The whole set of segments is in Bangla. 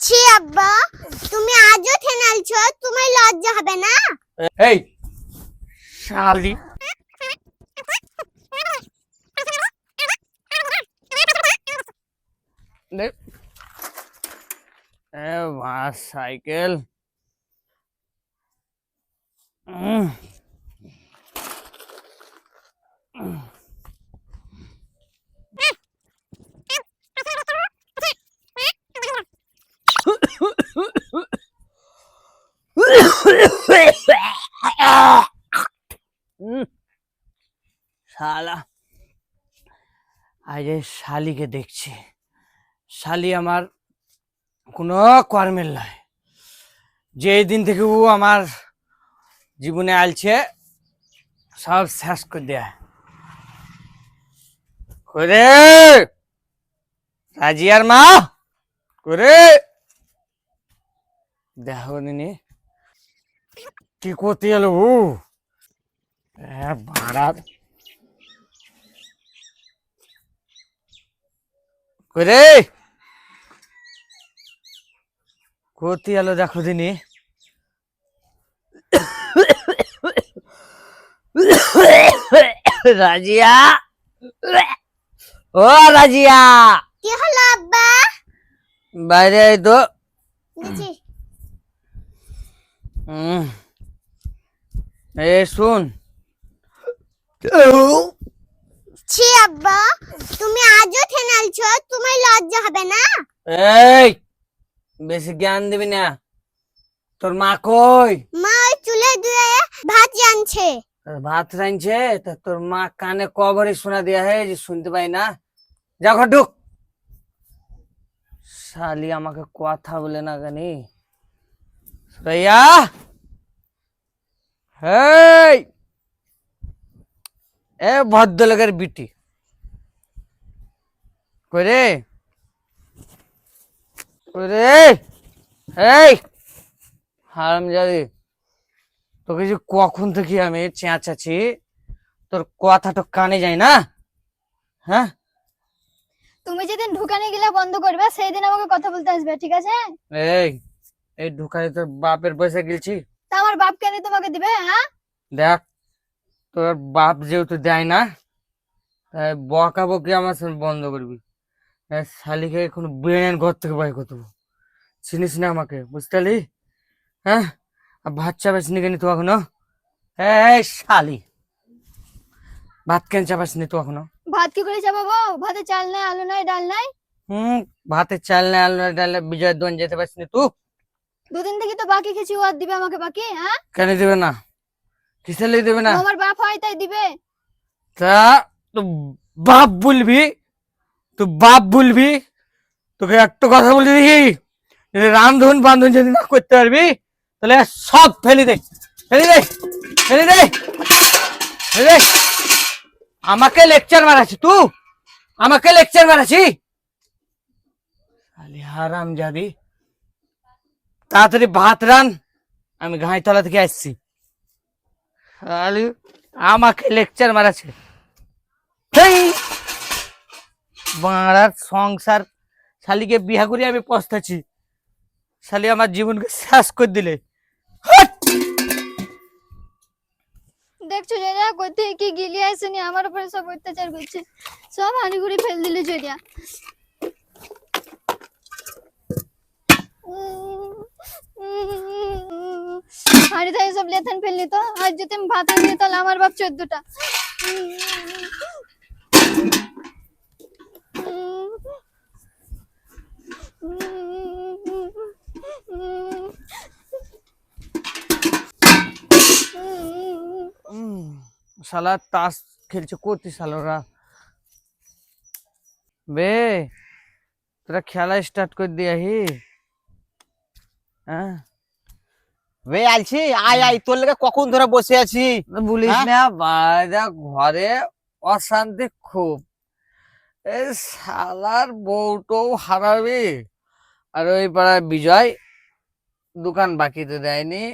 ছি আব্বা, তুমি আজও ঠেনালছো তোমার লজ্জা হবে না? এই, শালি। নে এ, বাস, সাইকেল। শালা। আজ এই শালিকে দেখছি। শালি আমার কোনো কর্মের নয়। যে দিন থেকে ও আমার জীবনে আলছে, সব শেষ করে দেয়া। করে! রাজিয়ার মা? করে! দেখো দিনে কি করতে গেল ও? করে করতে গেল দেখো দিনে। রাজিয়া? ও রাজিয়া। কি হলো আব্বা? বাইরে তো। এ শুন। ছি আব্বা তুমি আজও ঠেনালছো তোমার লজ্জা হবে না? এই বেশি জ্ঞান দিবি না। তোর মা কই? মা ওই চুলে ধুয়ে ভাত জানছে ভাত রাঁধছে? তা তোর মা কানে কবরে শোনা দেয়া হে যে শুনতে পাই না। যা ঘর ঢুক। শালি আমাকে কথা বলে না কেনি সুরাইয়া! হেই এ ভদ্রলোকের বিটি। কই রে এই হারাম জাদি তোকে যে কখন থেকে আমি চেঁচাচ্ছি তোর কথা তো কানে যায় না? হ্যাঁ? তুমি যেদিন ঢুকানে গেলে বন্ধ করবে সেই দিন আমাকে কথা বলতে আসবে ঠিক আছে? এই এই ঢুকাই তোর বাপের পয়সা গেলছি। তা আমার বাপ কেন তোমাকে দিবে হ্যাঁ? দেখ তোর বাপ যেহেতু দেয় না তাই বকা বকি আমার সঙ্গে বন্ধ করবি। শালিকে এখন বেড়েন ঘর থেকে বাই করতে চিনিস না আমাকে বুঝতে পারলি? হ্যাঁ? আর ভাত চাপাস নি কেন তো এখনও? এই শালি ভাত কেন চাপাস নি তো এখনও? ভাত কি করে চাপাবো? ভাতে চাল নাই আলু নাই ডাল নাই? হুম ভাতের চাল নাই আলু ডালে বিজয় দোন যেতে পারছিস নি তুই? দুদিন থেকে তো বাকি কিছু আর দিবে আমাকে বাকি হ্যাঁ? কেন দিবে না? কিসের লেগে দেবে না? আমার বাপ হয় তাই দিবে। তা তো বাপ বলবি? তো বাপ বলবি? তোকে একটা কথা বলি দেখি? যদি রান্ধন বান্ধন যদি না করতে পারবি তাহলে সব ফেলে দে। ফেলে দে ফেলে দে ফেলে দে। আমাকে লেকচার মারাছি তু? আমাকে লেকচার মারাছি আলি হারাম যাবি তাড়াতাড়ি ভাত রান আমি ঘাইতলা থেকে আসছি। আমাকে লেকচার মারাছে! বাংলার সংসার, শালিকে বিয়া করে আমি পস্তাছি শালি আমার জীবনকে শেষ করে দিলে! দেখছ জয়া কোথায় কি গিলি আসেনি আমার উপরে সব অত্যাচার করছে। সব হানি ঘুরি ফেল দিলে জয়া হাড়ি থেকে সব লেথান ফেললি তো? আর যদি আমি ভাত আনলি তাহলে আমার বাপ চোদ্দটা। শালা তাস খেলছে করতি শালারা বে, তোরা খেলা স্টার্ট করে দিয়াহি। হ্যাঁ? বে আলছি আয় আয় তোর লেগে কখন ধরে বসে আছি? তো বলিস হ্যাঁ? না বাইরে ঘরে অশান্তি খুব। এই শালার বউটাও হারাবে। আর ওই পাড়ায় বিজয় দোকান বাকিতে দেয়নি।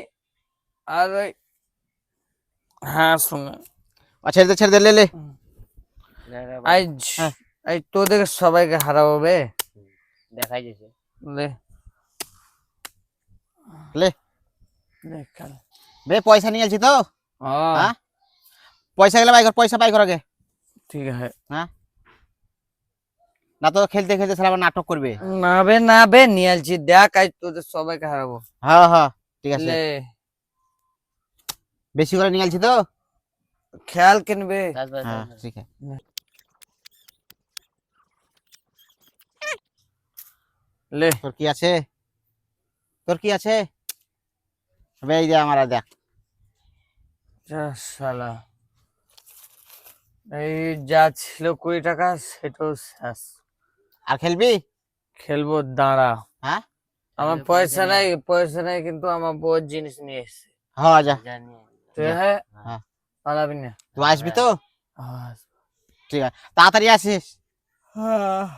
আর ওই হ্যাঁ শুনে। আচ্ছা ছেড়ে দে ছেড়ে দে লে লে। আজ হ্যাঁ। এই তোদের সবাইকে হারাবো বে। দেখাই যাচ্ছে লে। লে। বে পয়সা নিয়ে তো? পয়সা গেলে বাইকর পয়সা বাইকর আগে। ঠিক আছে। হ্যাঁ না তো খেলতে খেলতে সারা নাটক করবে। না বে না বে নিয়ে দেখ আজ তোদের সবাইকে হারাবো। হ্যাঁ হ্যাঁ ঠিক আছে। বেশি করে নিয়ে তো? খেয়াল কিনবে। হ্যাঁ ঠিক আছে। লে তোর কি আছে? তোর কি আছে? বে এই যে আমার আর দেখ যা শালা এই যা ছিল কুড়ি টাকা সেটাও শেষ। আর খেলবি? খেলব দাঁড়া। হ্যাঁ? আমার পয়সা নাই পয়সা নাই কিন্তু আমার বউ জিনিস নিয়ে এসছে। হ্যাঁ যা। তুই হ্যাঁ? হ্যাঁ। পালাবি না। তুই আসবি তো? আহ, ঠিক আছে। তাড়াতাড়ি আসিস। আহ।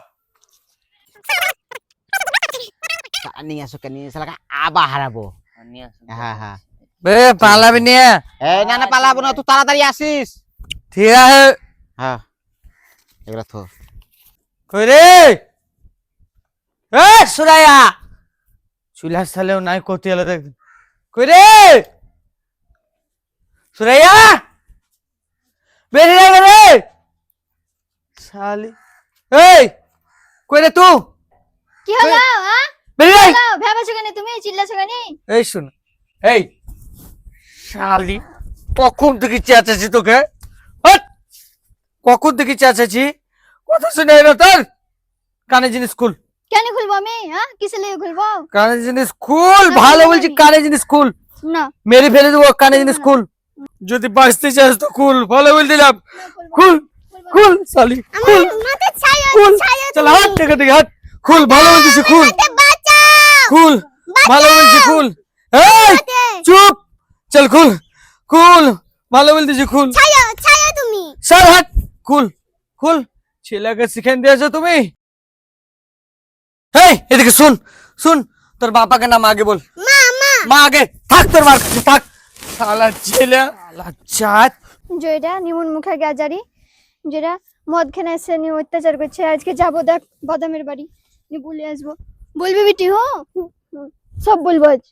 তা নিয়ে আসো কেন নিয়ে এসে লাগা আবার হারাবো। হ্যাঁ হ্যাঁ বে পালাবি না? এই না না পালাবো না তুই তাড়াতাড়ি আসিস। ঠিক আছে। হ্যাঁ এগুলো থো। কই রে এ সুরাইয়া চুলার সালেও নাই করতে এলো দেখ কই রে সুরাইয়া বেরিয়ে যাবে রে শালি এই কই রে তুই কি হলো হ্যাঁ বেরিয়ে ভেবেছো কেন তুমি চিল্লাছো কেন এই শুন এই শালি কখন থেকে চেঁচাচ্ছি তোকে? কখন থেকে চেঁচাচ্ছি? কথা শুনে এলো তোর। কানে জিনিস খুল। কেন খুলবো আমি হ্যাঁ? কিসে লিয়ে খুলবো? কানে জিনিস খুল ভালো বলছি কানে জিনিস খুল। না। মেরে ফেলে দেবো কানে জিনিস খুল। যদি বাঁচতে চাস তো খুল ভালো বল দিলাম। খুল খুল শালি খুল। খুল। চল হাত থেকে থেকে হাত। খুল ভালো বলতেছি খুল। খুল ভালো বলছি খুল। এই চুপ। চল খুল খুল ভালো বলতেছি খুল। ছায়া ছায়া তুমি। সর হাত খুল খুল। ছেলেকে শিখান দিয়েছ তুমি। এই এদিকে শুন শুন তোর বাবাকে নাম আগে বল। মা মা। মা আগে থাক তোর মার কাছে থাক। শালা ছেলে শালা জাত। যেটা নিমন মুখে গাজারি। যেটা মদ খেনে এসে নিয়ে অত্যাচার করছে। আজকে যাব দেখ বাদামের বাড়ি। নিয়ে বলে আসব। বলবি বেটি হো সব বলব আজ